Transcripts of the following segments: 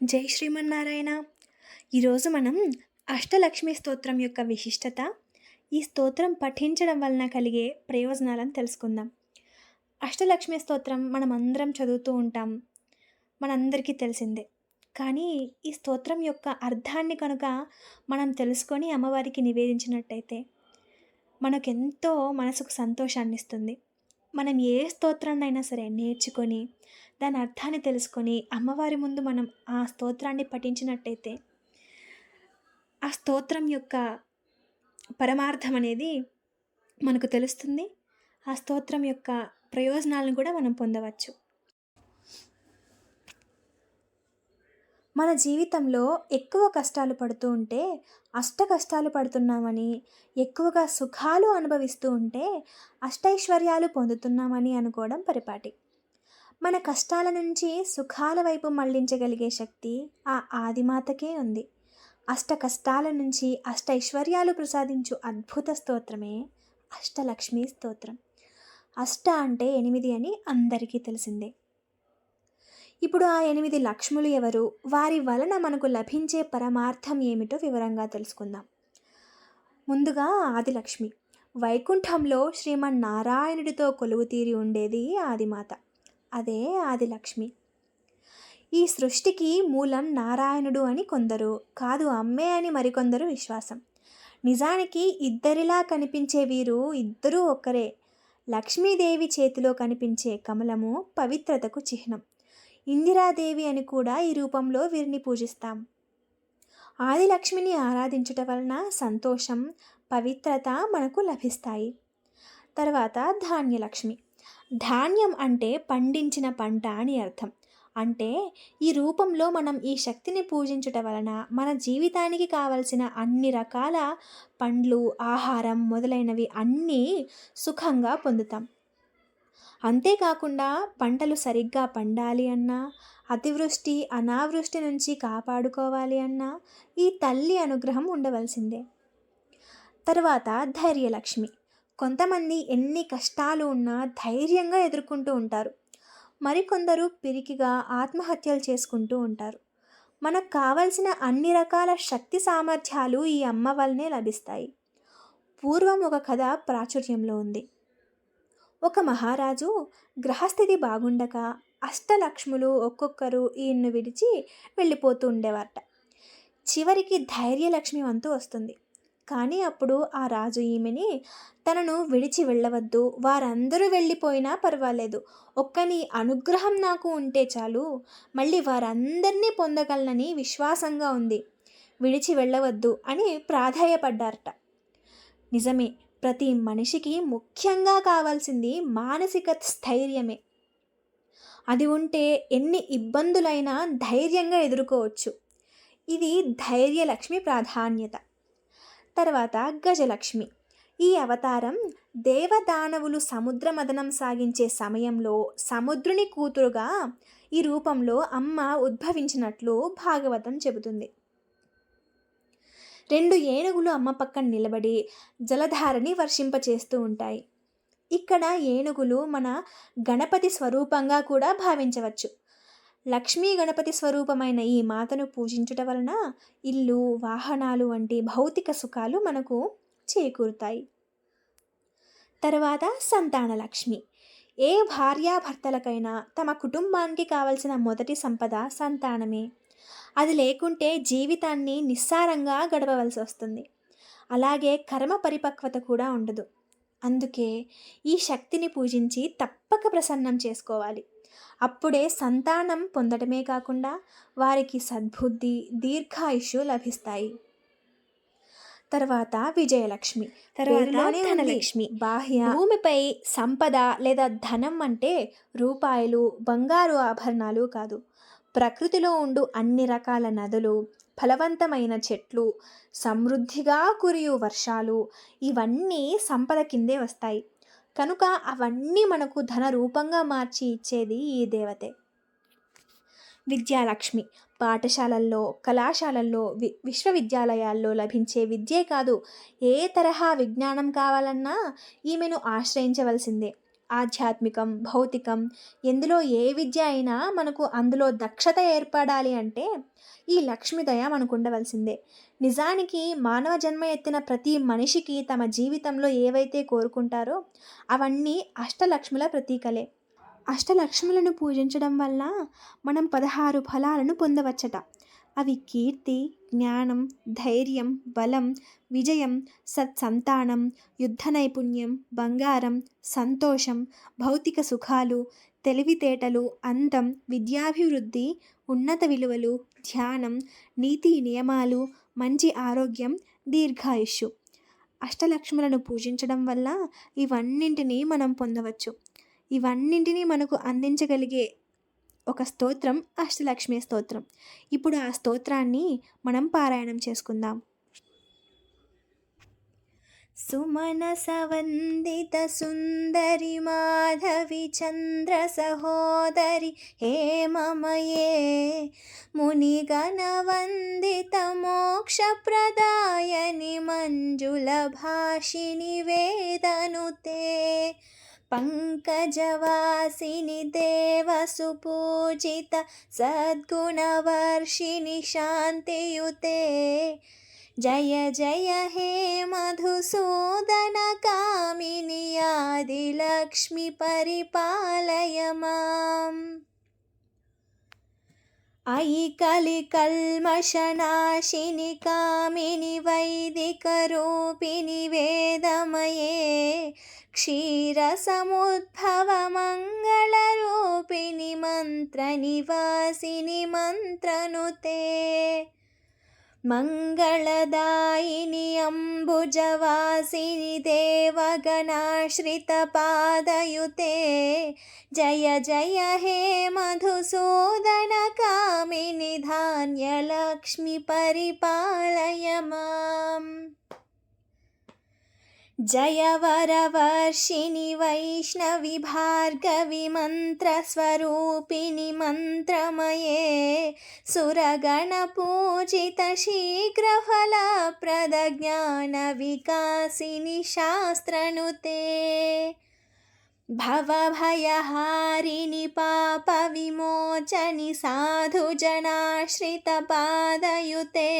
జై శ్రీమన్నారాయణ. ఈరోజు మనం అష్టలక్ష్మి స్తోత్రం యొక్క విశిష్టత ఈ స్తోత్రం పఠించడం వలన కలిగే ప్రయోజనాలను తెలుసుకుందాం. అష్టలక్ష్మి స్తోత్రం మనం అందరం చదువుతూ ఉంటాం మనందరికీ తెలిసిందే. కానీ ఈ స్తోత్రం యొక్క అర్థాన్ని కనుక మనం తెలుసుకొని అమ్మవారికి నివేదించినట్టయితే మనకెంతో మనసుకు సంతోషాన్ని ఇస్తుంది మనం ఏ స్తోత్రాన్నైనా సరే నేర్చుకొని దాని అర్థాన్ని తెలుసుకొని అమ్మవారి ముందు మనం ఆ స్తోత్రాన్ని పఠించినట్టయితే ఆ స్తోత్రం యొక్క పరమార్థం అనేది మనకు తెలుస్తుంది. ఆ స్తోత్రం యొక్క ప్రయోజనాలను కూడా మనం పొందవచ్చు. మన జీవితంలో ఎక్కువ కష్టాలు పడుతూ ఉంటే అష్ట కష్టాలు పడుతున్నామని ఎక్కువగా సుఖాలు అనుభవిస్తూ ఉంటే అష్టైశ్వర్యాలు పొందుతున్నామని అనుకోవడం పరిపాటి. మన కష్టాల నుంచి సుఖాల వైపు మళ్ళించగలిగే శక్తి ఆ ఆదిమాతకే ఉంది. అష్ట కష్టాల నుంచి అష్టైశ్వర్యాలు ప్రసాదించు అద్భుత స్తోత్రమే అష్టలక్ష్మి స్తోత్రం. అష్ట అంటే ఎనిమిది అని అందరికీ తెలిసిందే. ఇప్పుడు ఆ ఎనిమిది లక్ష్ములు ఎవరు? వారి వలన మనకు లభించే పరమార్థం ఏమిటో వివరంగా తెలుసుకుందాం. ముందుగా ఆదిలక్ష్మి. వైకుంఠంలో శ్రీమన్నారాయణుడితో కొలువు తీరి ఉండేది ఆదిమాత. అదే ఆదిలక్ష్మి. ఈ సృష్టికి మూలం నారాయణుడు అని కొందరు కాదు అమ్మే అని మరికొందరు విశ్వాసం. నిజానికి ఇద్దరిలా కనిపించే వీరు ఇద్దరూ ఒక్కరే. లక్ష్మీదేవి చేతిలో కనిపించే కమలము పవిత్రతకు చిహ్నం. ఇందిరాదేవి అని కూడా ఈ రూపంలో వీరిని పూజిస్తాం. ఆదిలక్ష్మిని ఆరాధించుట వలన సంతోషం పవిత్రత మనకు లభిస్తాయి. తర్వాత ధాన్యలక్ష్మి. ధాన్యం అంటే పండించిన పంట అని అర్థం. అంటే ఈ రూపంలో మనం ఈ శక్తిని పూజించుట వలన మన జీవితానికి కావలసిన అన్ని రకాల పండ్లు ఆహారం మొదలైనవి అన్నీ సుఖంగా పొందుతాం. అంతేకాకుండా పంటలు సరిగ్గా పండాలి అన్నా అతివృష్టి అనావృష్టి నుంచి కాపాడుకోవాలి అన్నా ఈ తల్లి అనుగ్రహం ఉండవలసిందే. తర్వాత ధైర్యలక్ష్మి. కొంతమంది ఎన్ని కష్టాలు ఉన్నా ధైర్యంగా ఎదుర్కొంటూ ఉంటారు. మరికొందరు పిరికిగా ఆత్మహత్యలు చేసుకుంటూ ఉంటారు. మనకు కావలసిన అన్ని రకాల శక్తి సామర్థ్యాలు ఈ అమ్మ వల్లనే లభిస్తాయి. పూర్వం ఒక కథ ప్రాచుర్యంలో ఉంది. ఒక మహారాజు గ్రహస్థితి బాగుండక అష్టలక్ష్ములు ఒక్కొక్కరు ఈయన్ను విడిచి వెళ్ళిపోతూ ఉండేవారట. చివరికి ధైర్యలక్ష్మి వంతు వస్తుంది. కానీ అప్పుడు ఆ రాజు ఈమెని తనను విడిచి వెళ్ళవద్దు వారందరూ వెళ్ళిపోయినా పర్వాలేదు. ఒక్క నీ అనుగ్రహం నాకు ఉంటే చాలు మళ్ళీ వారందరినీ పొందగలనని విశ్వాసంగా ఉంది. విడిచి వెళ్ళవద్దు అని ప్రాధాయపడ్డారట. నిజమే ప్రతి మనిషికి ముఖ్యంగా కావాల్సింది మానసిక స్థైర్యమే. అది ఉంటే ఎన్ని ఇబ్బందులైనా ధైర్యంగా ఎదుర్కోవచ్చు. ఇది ధైర్యలక్ష్మి ప్రాధాన్యత. తర్వాత గజలక్ష్మి. ఈ అవతారం దేవదానవులు సముద్ర మదనం సాగించే సమయంలో సముద్రుని కూతురుగా ఈ రూపంలో అమ్మ ఉద్భవించినట్లు భాగవతం చెబుతుంది. రెండు ఏనుగులు అమ్మ పక్కన నిలబడి జలధారని వర్షింపచేస్తూ ఉంటాయి. ఇక్కడ ఏనుగులు మన గణపతి స్వరూపంగా కూడా భావించవచ్చు. లక్ష్మీ గణపతి స్వరూపమైన ఈ మాతను పూజించుట వలన ఇల్లు వాహనాలు వంటి భౌతిక సుఖాలు మనకు చేకూరుతాయి. తర్వాత సంతాన లక్ష్మి. ఏ భార్యాభర్తలకైనా తమ కుటుంబానికి కావలసిన మొదటి సంపద సంతానమే. అది లేకుంటే జీవితాన్ని నిస్సారంగా గడపవలసి వస్తుంది. అలాగే కర్మ పరిపక్వత కూడా ఉండదు. అందుకే ఈ శక్తిని పూజించి తప్పక ప్రసన్నం చేసుకోవాలి. అప్పుడే సంతానం పొందడమే కాకుండా వారికి సద్బుద్ధి దీర్ఘాయుషు లభిస్తాయి. తర్వాత విజయలక్ష్మి. తర్వాత ధనలక్ష్మి. బాహ్య భూమిపై సంపద లేదా ధనం అంటే రూపాయలు బంగారు ఆభరణాలు కాదు. ప్రకృతిలో ఉండు అన్ని రకాల నదులు ఫలవంతమైన చెట్లు సమృద్ధిగా కురియు వర్షాలు ఇవన్నీ సంపద కిందే వస్తాయి. కనుక అవన్నీ మనకు ధన రూపంగా మార్చి ఇచ్చేది ఈ దేవతే. విద్యాలక్ష్మి పాఠశాలల్లో కళాశాలల్లో వి విశ్వవిద్యాలయాల్లో లభించే విద్యే కాదు ఏ తరహా విజ్ఞానం కావాలన్నా ఈమెను ఆశ్రయించవలసిందే. ఆధ్యాత్మికం భౌతికం ఎందులో ఏ విద్య అయినా మనకు అందులో దక్షత ఏర్పడాలి అంటే ఈ లక్ష్మీదయ మనకు ఉండవలసిందే నిజానికి మానవ జన్మ ఎత్తిన ప్రతి మనిషికి తమ జీవితంలో ఏవైతే కోరుకుంటారో అవన్నీ అష్టలక్ష్ముల ప్రతీకలే. అష్టలక్ష్ములను పూజించడం వల్ల మనం పదహారు ఫలాలను పొందవచ్చట. అవి కీర్తి జ్ఞానం ధైర్యం బలం విజయం సత్సంతానం యుద్ధ నైపుణ్యం బంగారం సంతోషం భౌతిక సుఖాలు తెలివితేటలు అందం విద్యాభివృద్ధి ఉన్నత విలువలు ధ్యానం నీతి నియమాలు మంచి ఆరోగ్యం దీర్ఘాయుష్యు అష్టలక్ష్ములను పూజించడం వల్ల ఇవన్నింటినీ మనం పొందవచ్చు. ఇవన్నింటినీ మనకు అందించగలిగే ఒక స్తోత్రం అష్టలక్ష్మి స్తోత్రం. ఇప్పుడు ఆ స్తోత్రాన్ని మనం పారాయణం చేసుకుందాం. సుమన సుమనసవందిత సుందరి మాధవి చంద్ర సహోదరి హేమమయే మునిగణవందిత మోక్షప్రదాయని మంజుల భాషిణి వేదనుతే पङ्कजवासिनि देवसुपूजित सद्गुणवर्षिणि शान्तियुते। जय जय हे मधुसूदनकामिनि आदिलक्ष्मि परिपालय माम्। अयि कलिकल्मषनाशिनि कामिनि वैदिकरूपिणि वेदमये क्षीरसमुद्भवमङ्गलरूपिणि मन्त्रनिवासिनि मन्त्रनुते मङ्गलदायिनि अम्बुजवासिनि देवगणाश्रितपादयुते जय जय हे मधुसूदनकामिनि धान्यलक्ष्मि परिपालय माम् जय वरवर्षिणि वैष्णवि भार्गवि मन्त्रस्वरूपिणि मन्त्रमये सुरगणपूजितशीघ्रफलप्रदज्ञानविकासिनि शास्त्रनुते भवभयहारिणि पापविमोचनि साधुजनाश्रितपादयुते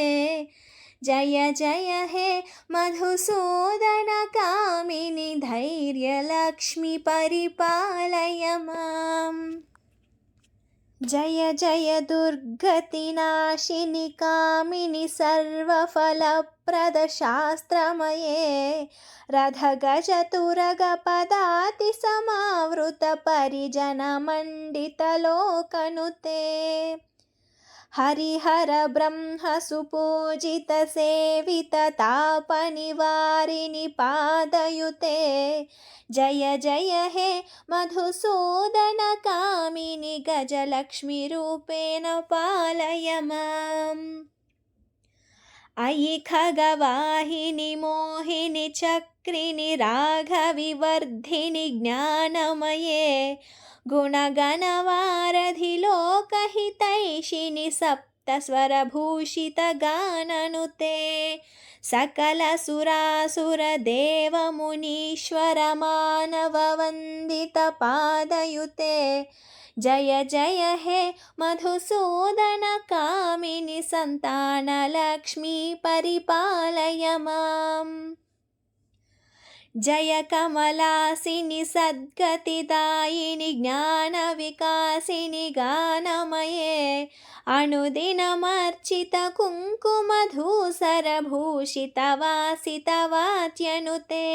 జయ జయ హే మధుసూదన కామిని ధైర్యలక్ష్మి పరిపాలయ మాం జయ జయ దుర్గతినాశిని కామిని సర్వఫలప్రదశాస్త్రమయే. రథగజతురగపదాతి సమావృత పరిజనమండితలోకనుతే హరిహర బ్రహ్మ సుపూజిత సేవిత తాప నివారిని పాదయుతే. జయ జయ హే మధుసూదన కామిని గజలక్ష్మి రూపేణ పాలయ మాం అయి ఖగవాహిని మోహిని చక్రిని రాఘవివర్ధిని జ్ఞానమయే. गुणगणवारधिलोकहितैषिणि सप्तस्वरभूषितगाननुते। सकलसुरासुरदेवमुनीश्वरमानववन्दितपादयुते। जय जय हे मधुसूदनकामिनि सन्तानलक्ष्मी परिपालय माम्। जय कमलासिनि सद्गतिदायिनि ज्ञानविकासिनि गानमये अनुदिनमर्चितकुङ्कुमधूसरभूषितवासितवात्यनुते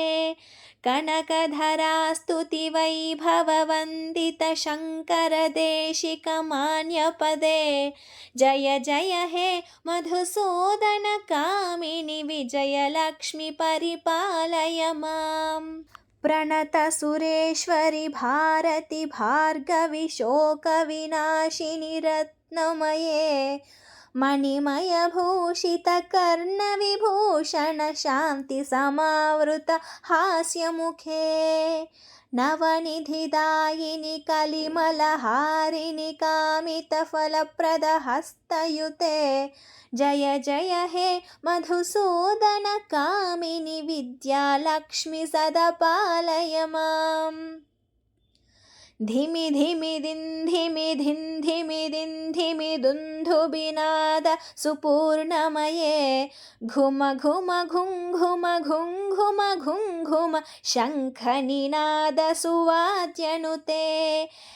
कनकधरास्तुतिवैभववन्दितशङ्करदेशिकमान्यपदे। जय जय हे मधुसूदनकामिनि विजयलक्ष्मि परिपालय माम्। प्रणतसुरेश्वरि भारति भार्गवि शोकविनाशिनि रत्नमये। मणिमयभूषितकर्णविभूषणशान्तिसमावृत हास्यमुखे। नवनिधिदायिनि कलिमलहारिणि कामितफलप्रदहस्तयुते जय जय हे मधुसूदनकामिनि विद्यालक्ष्मि सदपालय माम्। ధిమి ధిమి దిన్ ధిమి ధిన్ ధిమి దిన్ ధిమి దుంధుబినాద సుపూర్ణమయే ఘుమ ఘుమ ఘుం ఘుమ ఘుం ఘుమ ఘుం ఘుమ శంఖనినాద సువాద్యనుతే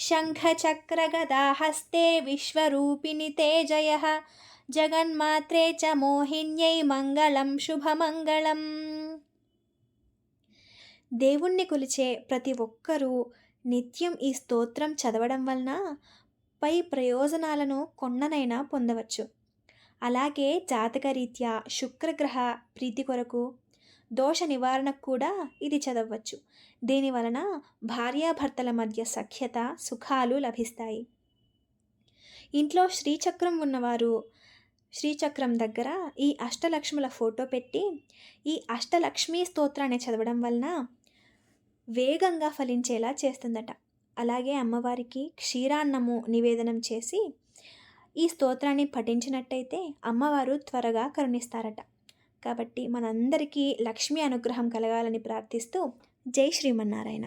శంఖచక్రగదాహస్తే విశ్వరూపిణి జయ జగన్మాత్రే చ మోహిన్యై మంగళం శుభమంగళం దేవుణ్ణి కొలిచే ప్రతి ఒక్కరూ నిత్యం ఈ స్తోత్రం చదవడం వలన పై ప్రయోజనాలను కొన్ననైనా పొందవచ్చు. అలాగే జాతకరీత్యా శుక్రగ్రహ ప్రీతి కొరకు దోష నివారణకు కూడా ఇది చదవచ్చు దీని వలన భార్యాభర్తల మధ్య సఖ్యత సుఖాలు లభిస్తాయి. ఇంట్లో శ్రీచక్రం ఉన్నవారు శ్రీచక్రం దగ్గర ఈ అష్టలక్ష్ముల ఫోటో పెట్టి ఈ అష్టలక్ష్మీ స్తోత్రాన్ని చదవడం వలన వేగంగా ఫలించేలా చేస్తుందట. అలాగే అమ్మవారికి క్షీరాన్నము నివేదనం చేసి ఈ స్తోత్రాన్ని పఠించినట్టయితే అమ్మవారు త్వరగా కరుణిస్తారట. కాబట్టి మనందరికీ లక్ష్మీ అనుగ్రహం కలగాలని ప్రార్థిస్తూ జై శ్రీమన్నారాయణ.